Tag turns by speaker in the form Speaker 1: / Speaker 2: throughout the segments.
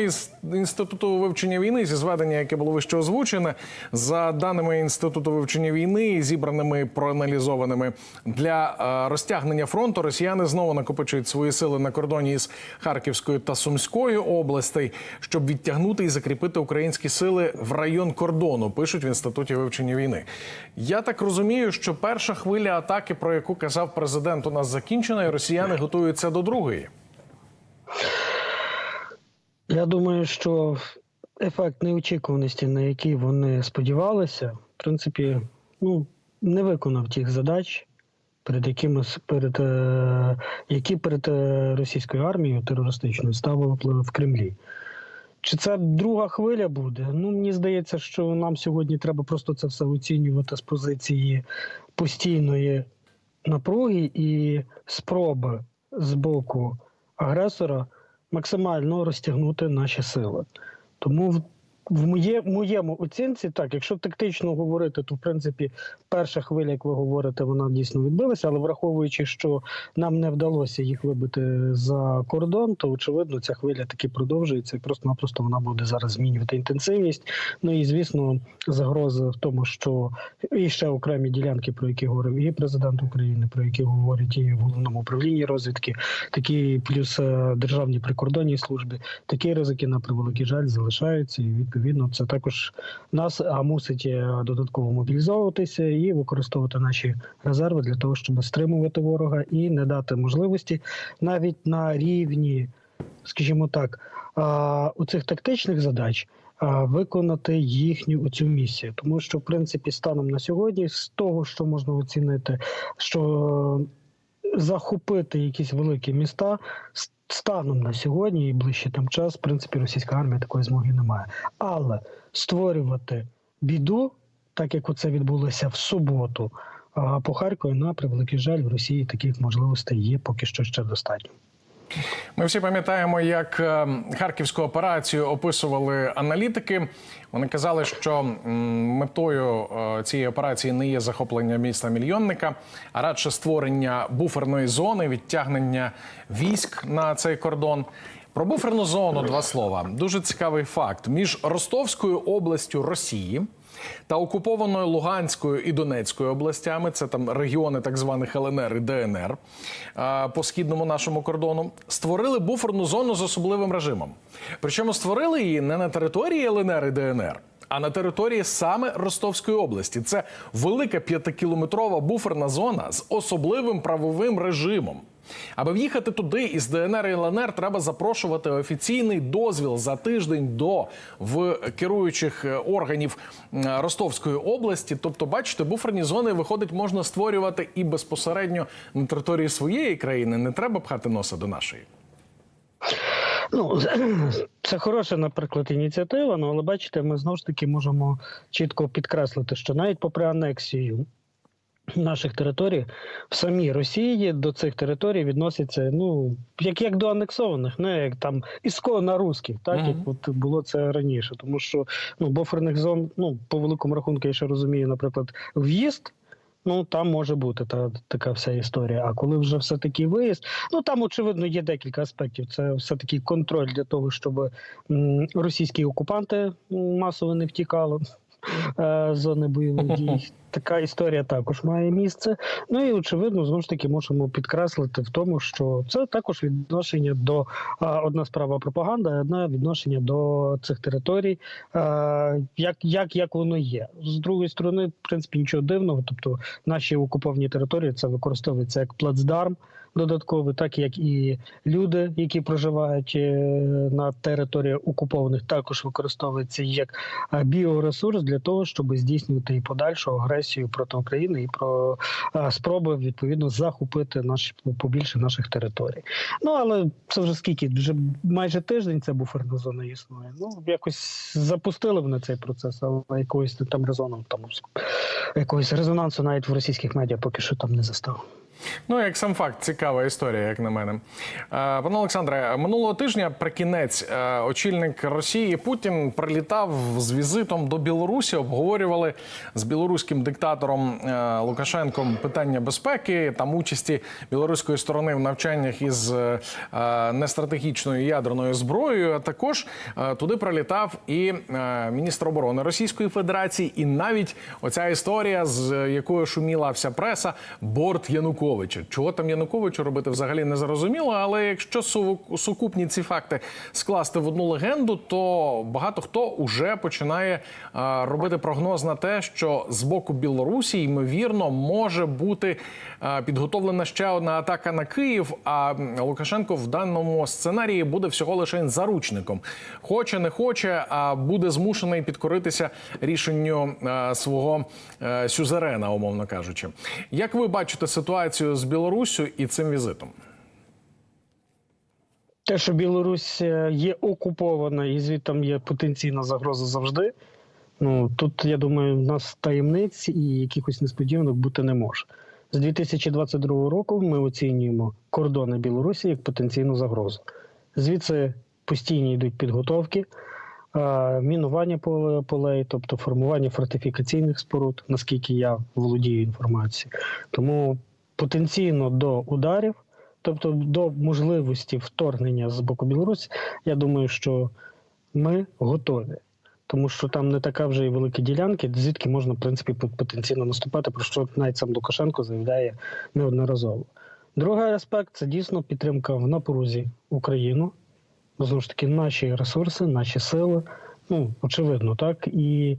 Speaker 1: Із інституту вивчення війни зі зведення, яке було вище озвучене, за даними інституту вивчення війни, зібраними проаналізованими для е, розтягнення фронту, росіяни знову накопичують свої сили на кордоні із Харківською та Сумською областей, щоб відтягнути і закріпити українські сили в район кордону. Пишуть в інституті вивчення війни. Я так розумію, що перша хвиля атаки, про яку казав президент, у нас закінчена, і росіяни готуються до другої.
Speaker 2: Я думаю, що ефект неочікуваності, на який вони сподівалися, в принципі, ну, не виконав тих задач, перед якими перед, е, які перед е, російською армією терористичною ставили в Кремлі. Чи це друга хвиля буде? Ну, мені здається, що нам сьогодні треба просто це все оцінювати з позиції постійної напруги і спроби з боку агресора максимально розтягнути наші сили. Тому в, в моє, моєму оцінці, так, якщо тактично говорити, то в принципі перша хвиля, як ви говорите, вона дійсно відбилася, але враховуючи, що нам не вдалося їх вибити за кордон, то очевидно ця хвиля таки продовжується, і просто-напросто вона буде зараз змінювати інтенсивність. Ну і звісно, загроза в тому, що і ще окремі ділянки, про які говорив і президент України, про які говорять і в головному управлінні розвідки, такі плюс е, державні прикордонні служби, такі ризики на превеликий жаль залишаються, і відповідно це також нас мусить е, додатково мобілізовуватися і використовувати наші резерви для того, щоб стримувати ворога і не дати можливості навіть на рівні, скажімо так, у цих тактичних задач. Виконати їхню цю місію, тому що в принципі станом на сьогодні, з того, що можна оцінити, що захопити якісь великі міста станом на сьогодні і ближче там час, в принципі, російська армія такої змоги не має. Але створювати біду, так як оце відбулося в суботу, а по Харкові, на превеликий жаль, в Росії таких можливостей є поки що ще достатньо.
Speaker 1: Ми всі пам'ятаємо, як е, харківську операцію описували аналітики. Вони казали, що метою е, цієї операції не є захоплення міста мільйонника, а радше створення буферної зони, відтягнення військ на цей кордон. Про буферну зону два слова. Дуже цікавий факт між Ростовською областю Росії та окупованою Луганською і Донецькою областями, це там регіони так званих ЛНР і ДНР по східному нашому кордону, створили буферну зону з особливим режимом. Причому створили її не на території ЛНР і ДНР. А на території саме Ростовської області це велика п'ятикілометрова буферна зона з особливим правовим режимом. Аби в'їхати туди із ДНР і ЛНР, треба запрошувати офіційний дозвіл за тиждень до в керуючих е, органів Ростовської області. Тобто, бачите, буферні зони виходить можна створювати і безпосередньо на території своєї країни. Не треба пхати носа до нашої.
Speaker 2: Ну це хороша, наприклад, ініціатива. Ну але бачите, ми знову ж таки можемо чітко підкреслити, що навіть попри анексію. Наших територій в самій Росії до цих територій відносяться ну як як до анексованих, не як там ісконно русських, так
Speaker 1: Мгм.
Speaker 2: як от було це раніше. Тому що ну буферних зон, ну по великому рахунку, я ще розумію, наприклад, в'їзд. Ну там може бути та така вся історія. А коли вже все таки виїзд, ну там очевидно є декілька аспектів. Це все таки контроль для того, щоб російські окупанти масово не втікали зони бойових дій. Така історія також має місце. Ну і очевидно, знову ж таки можемо підкреслити в тому, що це також відношення до а, одна справа пропаганда, одна відношення до цих територій, а, як, як, як воно є. З другої сторони, в принципі, нічого дивного. Тобто, наші окуповані території це використовується як плацдарм додатковий, так як і люди, які проживають е, на території окупованих, також використовуються як е, біоресурс для того, щоб здійснювати і подальшу агресію проти України і про е, спроби відповідно захопити наші побільше наших територій. Ну але це вже скільки? Вже майже тиждень ця буферна зона існує. Ну якось запустили вони цей процес, але якогось там резону там якогось резонансу навіть в російських медіа поки що там не застав.
Speaker 1: Ну, як сам факт, цікава історія, як на мене. Е, Пане Олександре, минулого тижня при кінець е, очільник Росії Путін прилітав з візитом до Білорусі. Обговорювали з білоруським диктатором е, Лукашенком питання безпеки, там участі білоруської сторони в навчаннях із нестратегічною ядерною зброєю. А також туди прилітав і міністр оборони Російської Федерації, і навіть оця історія, з якою шуміла вся преса, борт Януковича. Чого там Януковичу робити взагалі не зрозуміло. Але якщо су- сукупні ці факти скласти в одну легенду, то багато хто уже починає е, робити прогноз на те, що з боку Білорусі ймовірно може бути е, підготовлена ще одна атака на Київ. А Лукашенко в даному сценарії буде всього лише заручником. Хоче, не хоче, а буде змушений підкоритися рішенню е, свого сюзерена, умовно кажучи. Як ви бачите ситуацію з Білоруссю і цим візитом?
Speaker 2: Те, що Білорусь е, є окупована і звідтам є потенційна загроза завжди. Ну тут я думаю, в нас таємниць і якихось несподіванок бути не може. З 2022 року ми оцінюємо кордони Білорусі як потенційну загрозу. Звідси постійні йдуть підготовки, е, мінування полей, тобто формування фортифікаційних споруд, наскільки я володію інформацією. Тому потенційно до ударів, тобто до можливості вторгнення з боку Білорусі, я думаю, що ми готові. Тому що там не така вже і велика ділянка, звідки можна в принципі пот- потенційно наступати, про що навіть сам Лукашенко заявляє неодноразово. Другий аспект це дійсно підтримка в напрузі Україну. Знову ж таки, наші ресурси, наші сили. Ну, очевидно, так. І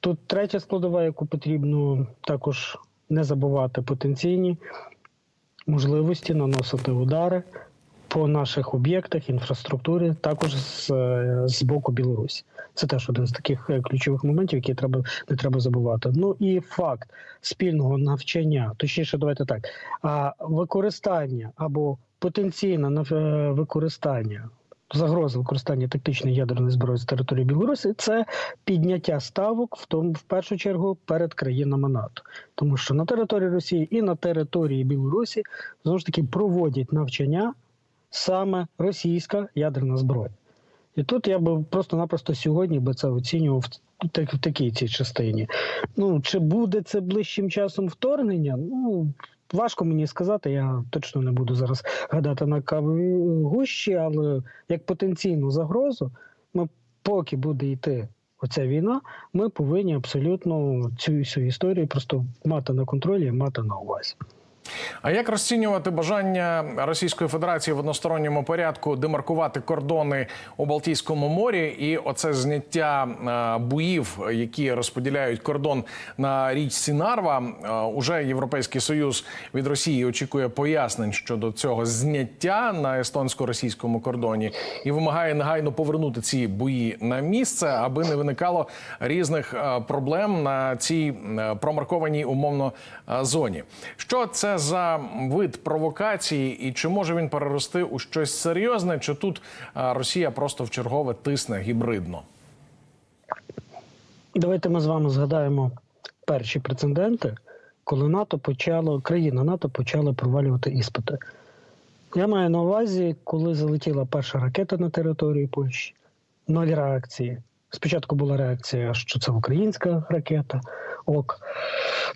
Speaker 2: тут третя складова, яку потрібно також не забувати потенційні можливості наносити удари по наших об'єктах, інфраструктурі, також з, е, з боку Білорусі. Це теж один з таких е, ключових моментів, які треба не треба забувати. Ну і факт спільного навчання, точніше, давайте так, використання або потенційне е, використання. Загроза використання тактичної ядерної зброї з території Білорусі це підняття ставок в тому, в першу чергу, перед країнами НАТО, тому що на території Росії і на території Білорусі знову ж таки проводять навчання саме російська ядерна зброя. І тут я би просто-напросто сьогодні би це оцінював в такій цій частині. Ну, чи буде це ближчим часом вторгнення? Ну, важко мені сказати, я точно не буду зараз гадати на каві гущі, але як потенційну загрозу, ми, поки буде йти оця війна, ми повинні абсолютно цю всю історію просто мати на контролі, мати на увазі.
Speaker 1: А як розцінювати бажання Російської Федерації в односторонньому порядку демаркувати кордони у Балтійському морі і оце зняття е, буїв, які розподіляють кордон на річці Нарва? Е, Уже Європейський Союз від Росії очікує пояснень щодо цього зняття на естонсько-російському кордоні і вимагає негайно повернути ці бої на місце, аби не виникало різних е, проблем на цій промаркованій умовно зоні. Що це за вид провокації, і чи може він перерости у щось серйозне? Чи тут е, Росія просто в чергове тисне гібридно?
Speaker 2: Давайте ми з вами згадаємо перші прецеденти, коли НАТО почало, країна НАТО почала провалювати іспити. Я маю на увазі, коли залетіла перша ракета на території Польщі, ноль реакції. Спочатку була реакція, що це українська ракета, ок.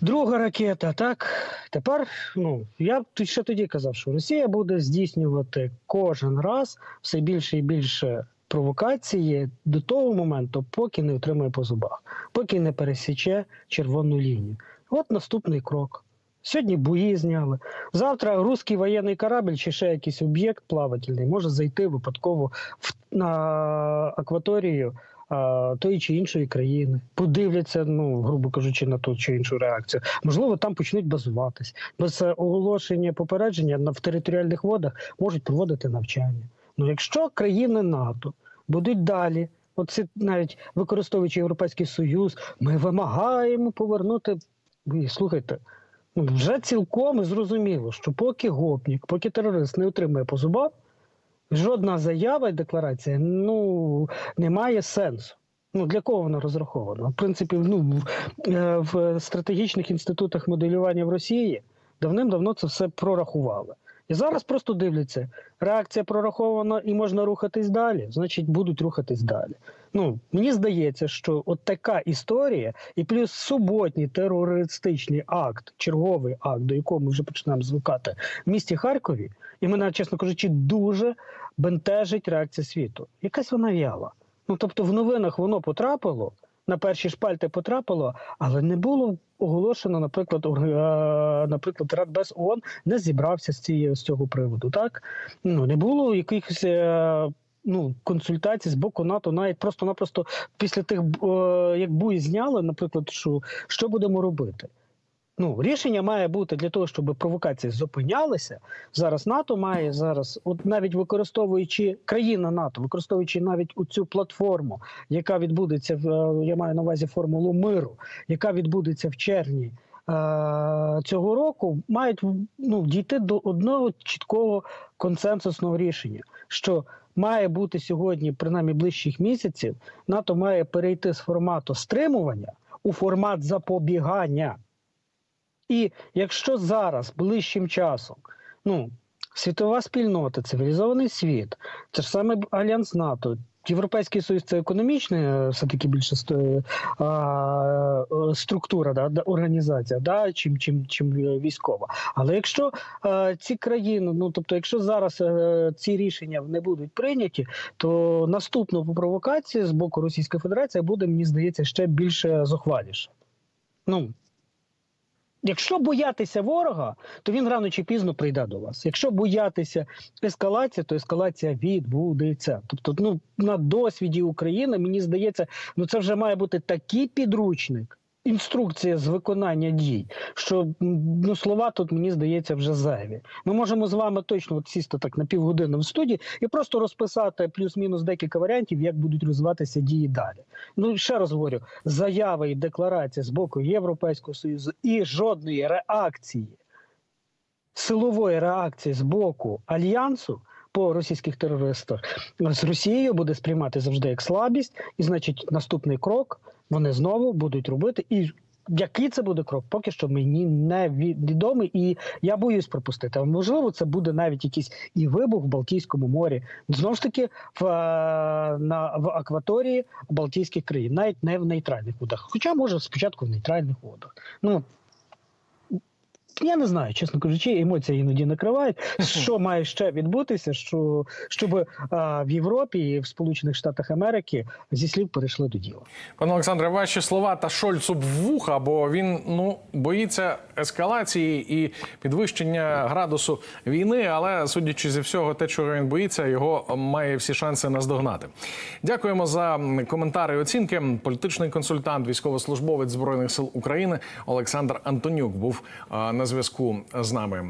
Speaker 2: Друга ракета, так. Тепер, ну, я ще тоді казав, що Росія буде здійснювати кожен раз все більше і більше провокації до того моменту, поки не отримає по зубах, поки не пересіче червону лінію. От наступний крок. Сьогодні бої зняли. Завтра руський воєнний корабль чи ще якийсь об'єкт плавательний може зайти випадково в, на акваторію тої чи іншої країни. Подивляться, ну, грубо кажучи, на ту чи іншу реакцію. Можливо, там почнуть базуватись. Без е, оголошення попередження в територіальних водах можуть проводити навчання. Ну, якщо країни НАТО будуть далі, оце навіть використовуючи Європейський Союз, ми вимагаємо повернути. Ви слухайте, ну вже цілком зрозуміло, що поки гопнік, поки терорист не отримає по зубах, жодна заява і декларація ну не має сенсу. Ну для кого вона розрахована? В принципі, ну в, е, стратегічних інститутах моделювання в Росії давним-давно це все прорахували. І зараз просто дивляться, реакція прорахована і можна рухатись далі, значить будуть рухатись далі. Ну, мені здається, що от така історія, і плюс суботній терористичний акт, черговий акт, до якого ми вже починаємо звикати в місті Харкові, і мене, чесно кажучи, дуже бентежить реакція світу. Якась вона в'яла. Ну тобто, в новинах воно потрапило, на перші шпальти потрапило, але не було оголошено, наприклад, е, наприклад, Радбез ООН не зібрався з цієї з цього приводу. Так ну не було якихось. е, Ну, консультацій з боку НАТО, навіть просто-напросто після тих, е, як бої зняли, наприклад, що, що будемо робити? Ну, рішення має бути для того, щоб провокації зупинялися. Зараз НАТО має зараз, от навіть використовуючи країна НАТО, використовуючи навіть цю платформу, яка відбудеться в е, я маю на увазі формулу миру, яка відбудеться в червні. е, Цього року мають ну, дійти до одного чіткого консенсусного рішення, що має бути сьогодні, принаймні ближчих місяців, НАТО має перейти з формату стримування у формат запобігання. І якщо зараз, ближчим часом, ну, світова спільнота, цивілізований світ, це ж саме Альянс НАТО, Європейський Союз це економічна е, все-таки більше а, е, структура, да, організація, да, чим, чим, чим е, військова. Але якщо е, ці країни, ну тобто, якщо зараз е, ці рішення не будуть прийняті, то наступна провокація з боку Російської Федерації буде, мені здається, ще більше зухваліше. Ну, Якщо боятися ворога, то він рано чи пізно прийде до вас. Якщо боятися ескалації, то ескалація відбудеться. Тобто, ну на досвіді України мені здається, ну це вже має бути такий підручник, інструкція з виконання дій, що ну слова тут мені здається вже зайві. Ми можемо з вами точно от сісти так на півгодини в студії і просто розписати плюс-мінус декілька варіантів, як будуть розвиватися дії далі. Ну ще раз говорю, заяви і декларації з боку Європейського союзу і жодної реакції, силової реакції з боку альянсу. По російських терористах з Росією буде сприймати завжди як слабість, і значить, наступний крок вони знову будуть робити. І який це буде крок, поки що мені не відомий, і я боюсь пропустити. Можливо, це буде навіть якийсь і вибух в Балтійському морі. Знову ж таки, в, е, на, в акваторії Балтійських країн, навіть не в нейтральних водах. Хоча може спочатку в нейтральних водах. Ну я не знаю, чесно кажучи, емоції іноді накривають. Що має ще відбутися, що щоб а, в Європі і в Сполучених Штатах Америки зі слів перейшли до діла.
Speaker 1: Пане Олександре, ваші слова та Шольцу в вуха, бо він ну боїться ескалації і підвищення градусу війни. Але судячи зі всього, те, чого він боїться, його має всі шанси наздогнати. Дякуємо за коментари і оцінки. Політичний консультант, військовослужбовець збройних сил України Олександр Антонюк був а, зв'язку з нами.